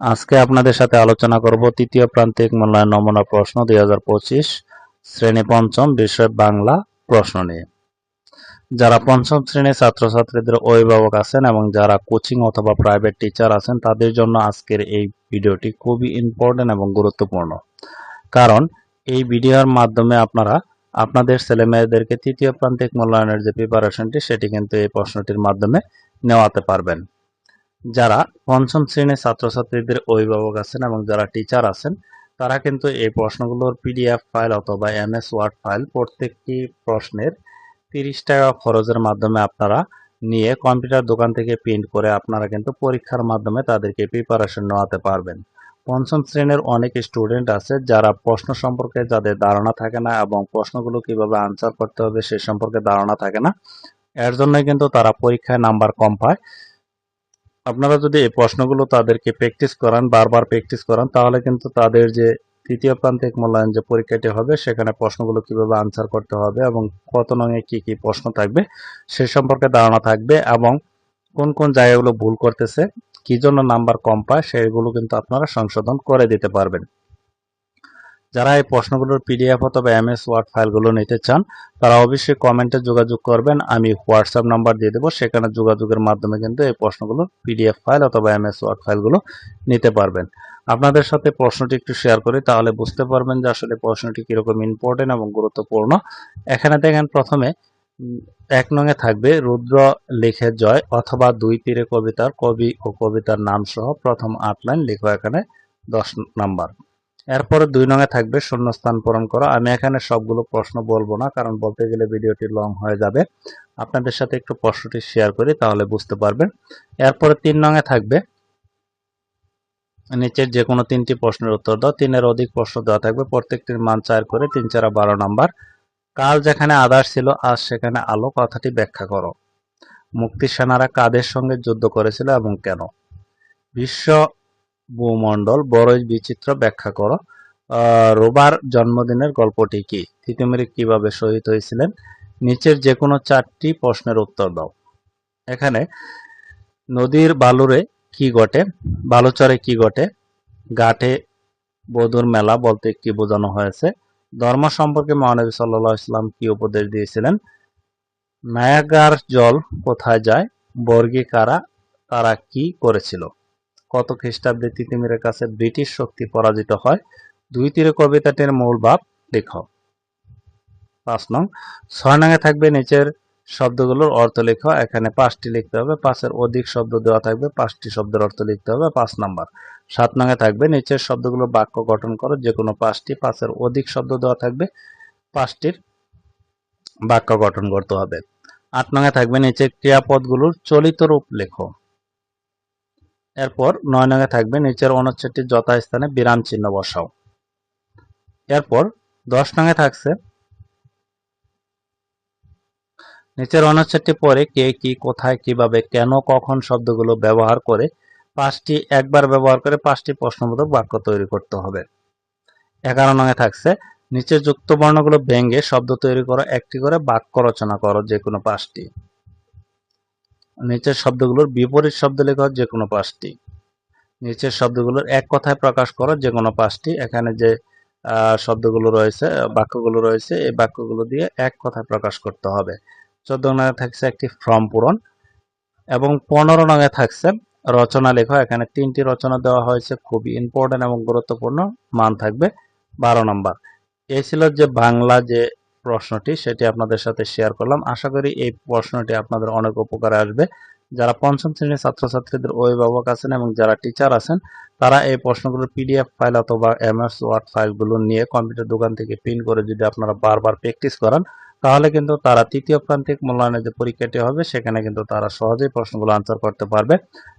আজকে আপনাদের সাথে আলোচনা করব তৃতীয় প্রান্তিক মূল্যায়ন নমুনা প্রশ্ন দুই হাজার পঁচিশ, শ্রেণি পঞ্চম বিষয় বাংলা প্রশ্ন নিয়ে। যারা পঞ্চম শ্রেণির ছাত্রছাত্রীদের অভিভাবক আছেন এবং যারা কোচিং অথবা প্রাইভেট টিচার আছেন, তাদের জন্য আজকের এই ভিডিওটি খুবই ইম্পর্টেন্ট এবং গুরুত্বপূর্ণ। কারণ এই ভিডিওর মাধ্যমে আপনারা আপনাদের ছেলেমেয়েদেরকে তৃতীয় প্রান্তিক মূল্যায়নের যে প্রিপারেশনটি সেটি কিন্তু এই প্রশ্নটির মাধ্যমে নেওয়াতে পারবেন। যারা পঞ্চম শ্রেণির ছাত্রছাত্রীদের অভিভাবক আছেন এবং যারা টিচার আছেন, তারা কিন্তু এই প্রশ্নগুলোর পিডিএফ ফাইল অথবা এমএস ওয়ার্ড ফাইল প্রত্যেকটি প্রশ্নের তিরিশ টাকা খরচের মাধ্যমে আপনারা নিয়ে কম্পিউটার দোকান থেকে প্রিন্ট করে আপনারা কিন্তু পরীক্ষার মাধ্যমে তাদেরকে প্রিপারেশন নেওয়াতে পারবেন। পঞ্চম শ্রেণির অনেক স্টুডেন্ট আছে যারা প্রশ্ন সম্পর্কে যাদের ধারণা থাকে না এবং প্রশ্নগুলো কীভাবে আনসার করতে হবে সে সম্পর্কে ধারণা থাকে না, এর জন্যই কিন্তু তারা পরীক্ষায় নাম্বার কম পায়। আপনারা যদি এই প্রশ্নগুলো তাদেরকে প্র্যাকটিস করান, বারবার প্র্যাকটিস করান, তাহলে কিন্তু তাদের যে তৃতীয় প্রান্তিক মূল্যায়ন যে পরীক্ষাটি হবে, সেখানে প্রশ্নগুলো কীভাবে আনসার করতে হবে এবং কত নঙে কি কি প্রশ্ন থাকবে, সে সম্পর্কে ধারণা থাকবে এবং কোন কোন জায়গাগুলো ভুল করতেছে, কি জন্য নাম্বার কম পায়, সেগুলো কিন্তু আপনারা সংশোধন করে দিতে পারবেন। যারা এই প্রশ্নগুলোর পিডিএফ অথবা এমএস ওয়ার্ড ফাইলগুলো নিতে চান, তারা অবশ্যই কমেন্টে যোগাযোগ করবেন। আমি হোয়াটসঅ্যাপ নাম্বার দিয়ে দেবো, সেখানে যোগাযোগের মাধ্যমে কিন্তু এই প্রশ্নগুলো পিডিএফ ফাইল অথবা এমএস ওয়ার্ড ফাইলগুলো নিতে পারবেন। আপনাদের সাথে প্রশ্নটি একটু শেয়ার করি, তাহলে বুঝতে পারবেন যে আসলে প্রশ্নটি কীরকম ইম্পর্টেন্ট এবং গুরুত্বপূর্ণ। এখানে দেখেন প্রথমে এক নঙে থাকবে রুদ্র লিখে জয় অথবা দুই তীরে কবিতার কবি ও কবিতার নাম সহ প্রথম আট লাইন লিখো এখানে দশ নাম্বার। এরপরে দুই নঙে থাকবে শূন্যস্থান পূরণ করো। আমি এখানে সবগুলো প্রশ্ন বলব না, কারণ বলতে গেলে ভিডিওটি লং হয়ে যাবে। আপনাদের সাথে একটু প্রশ্নটি শেয়ার করি, তাহলে বুঝতে পারবেন। এরপরে তিন নঙে থাকবে। নিচের যে কোনো তিনটি প্রশ্নের উত্তর দাও। তিনের অধিক প্রশ্ন দেওয়া থাকবে। প্রত্যেকটির মান চার করে তিন চারা বারো নাম্বার। কাল যেখানে আদার ছিল, আজ সেখানে আলো কথাটি ব্যাখ্যা করো। মুক্তি সেনারা কাদের সঙ্গে যুদ্ধ করেছিল এবং কেন? বিশ্ব ভূমণ্ডল বড়ই বিচিত্র, ব্যাখ্যা করো। রোবার জন্মদিনের গল্পটি কি? তিতুমির কীভাবে শহীদ হয়েছিলেন? নিচের যে কোনো চারটি প্রশ্নের উত্তর দাও। এখানে, নদীর বালুরে কি ঘটে? বালুচরে কি ঘটে? ঘাটে বধুর মেলা বলতে কি বোঝানো হয়েছে? ধর্ম সম্পর্কে মহানবী সাল্লাহ ইসলাম কি উপদেশ দিয়েছিলেন? নায়াগার জল কোথায় যায়? বর্গী কারা, তারা কি করেছিল? কত খ্রিস্টাব্দে তিতিমিরের কাছে ব্রিটিশ শক্তি পরাজিত হয়? দুই তীরে কবিতাটির মূল ভাব লেখ। পাঁচ নং, ছয় নাঙে থাকবে নিচের শব্দগুলোর অর্থ লেখ। এখানে পাঁচটি লিখতে হবে। পাঁচের অধিক শব্দ দেওয়া থাকবে, পাঁচটি শব্দের অর্থ লিখতে হবে, পাঁচ নাম্বার। সাত নাঙে থাকবে নিচের শব্দগুলো বাক্য গঠন করো যে কোনো পাঁচটি, পাঁচের অধিক শব্দ দেওয়া থাকবে, পাঁচটির বাক্য গঠন করতে হবে। আট নঙে থাকবে নিচের ক্রিয়াপদগুলোর চলিত রূপ লেখো। এরপর নয় নঙে থাকবে নিচের অনুচ্ছেদটির যথাস্থানে বিরাম চিহ্ন বসাও। এরপর দশ নঙে থাকছে নিচের অনুচ্ছেদটি পরে কে, কি, কোথায়, কীভাবে, কেন, কখন শব্দগুলো ব্যবহার করে পাঁচটি, একবার ব্যবহার করে পাঁচটি প্রশ্নবোধক বাক্য তৈরি করতে হবে। এগারো নঙে থাকছে নিচের যুক্ত বর্ণগুলো ভেঙে শব্দ তৈরি করো, একটি করে বাক্য রচনা করো, যে কোনো পাঁচটি। নিচের শব্দগুলোর বিপরীত শব্দ লেখা যে কোনো পাঁচটি। নিচের শব্দগুলোর এক কথায় প্রকাশ করো যে কোনো পাঁচটি। এখানে যে শব্দগুলো রয়েছে বাক্যগুলো রয়েছে, এই বাক্যগুলো দিয়ে এক কথায় প্রকাশ করতে হবে। চোদ্দ নঙে থাকছে একটি ফর্ম পূরণ এবং পনেরো নঙে থাকছে রচনা লেখা। এখানে তিনটি রচনা দেওয়া হয়েছে, খুবই ইম্পর্টেন্ট এবং গুরুত্বপূর্ণ। মান থাকবে বারো নম্বর। এই ছিল যে বাংলা যে প্রশ্নটি সেটি আপনাদের সাথে শেয়ার করলাম। আশা করি এই প্রশ্নটি আপনাদের অনেক উপকারে আসবে। যারা পঞ্চম শ্রেণির ছাত্রছাত্রীদের অভিভাবক আছেন এবং যারা টিচার আছেন, তারা এই প্রশ্নগুলোর পিডিএফ ফাইল অথবা এমএস ওয়ার্ড ফাইলগুলো নিয়ে কম্পিউটার দোকান থেকে প্রিন্ট করে যদি আপনারা বারবার প্র্যাকটিস করান, তাহলে কিন্তু তারা তৃতীয় প্রান্তিক মূল্যায়নের যে পরীক্ষাটি হবে, সেখানে কিন্তু তারা সহজেই প্রশ্নগুলো আনসার করতে পারবে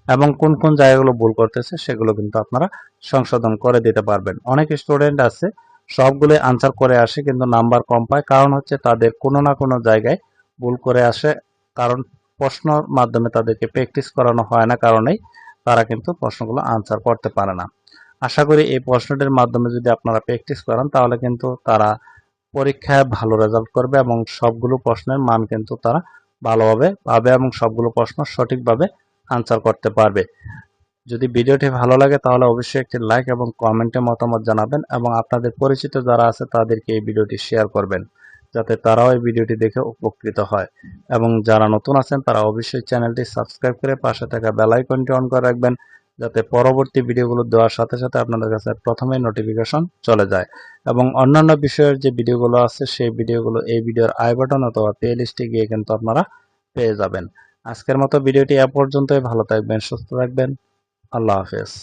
এবং কোন কোন জায়গাগুলো ভুল করতেছে, সেগুলো কিন্তু আপনারা সংশোধন করে দিতে পারবেন। অনেক স্টুডেন্ট আছে সবগুলো আনসার করে আসে, কিন্তু নাম্বার কম পায়। কারণ হচ্ছে তাদের কোনো না কোনো জায়গায় ভুল করে আসে। কারণ প্রশ্নর মাধ্যমে তাদেরকে প্র্যাকটিস করানো হয় না কারণেই তারা কিন্তু প্রশ্নগুলো আনসার করতে পারে না। আশা করি এই প্রশ্নটির মাধ্যমে যদি আপনারা প্র্যাকটিস করেন, তাহলে কিন্তু তারা পরীক্ষায় ভালো রেজাল্ট করবে এবং সবগুলো প্রশ্নের মান কিন্তু তারা ভালোভাবে পাবে এবং সবগুলো প্রশ্ন সঠিকভাবে আনসার করতে পারবে। যদি ভিডিওটি ভালো লাগে তাহলে অবশ্যই একটি লাইক এবং কমেন্টে মতামত জানাবেন এবং আপনাদের পরিচিত যারা আছে তাদেরকে এই ভিডিওটি শেয়ার করবেন, যাতে তারাও এই ভিডিওটি দেখে উপকৃত হয়। এবং যারা নতুন আছেন তারা অবশ্যই চ্যানেলটি সাবস্ক্রাইব করে পাশে থাকা বেল আইকনটি অন করে রাখবেন, যাতে পরবর্তী ভিডিওগুলো দেওয়ার সাথে সাথে আপনাদের কাছে প্রথমেই নোটিফিকেশন চলে যায়। এবং অন্যান্য বিষয়ের যে ভিডিওগুলো আছে সেই ভিডিওগুলো এই ভিডিওর আই বাটন অথবা প্লে লিস্টে গিয়ে কিন্তু আপনারা পেয়ে যাবেন। আজকের মতো ভিডিওটি এ পর্যন্তই, ভালো থাকবেন, সুস্থ থাকবেন। আল্লাহ হাফেজ।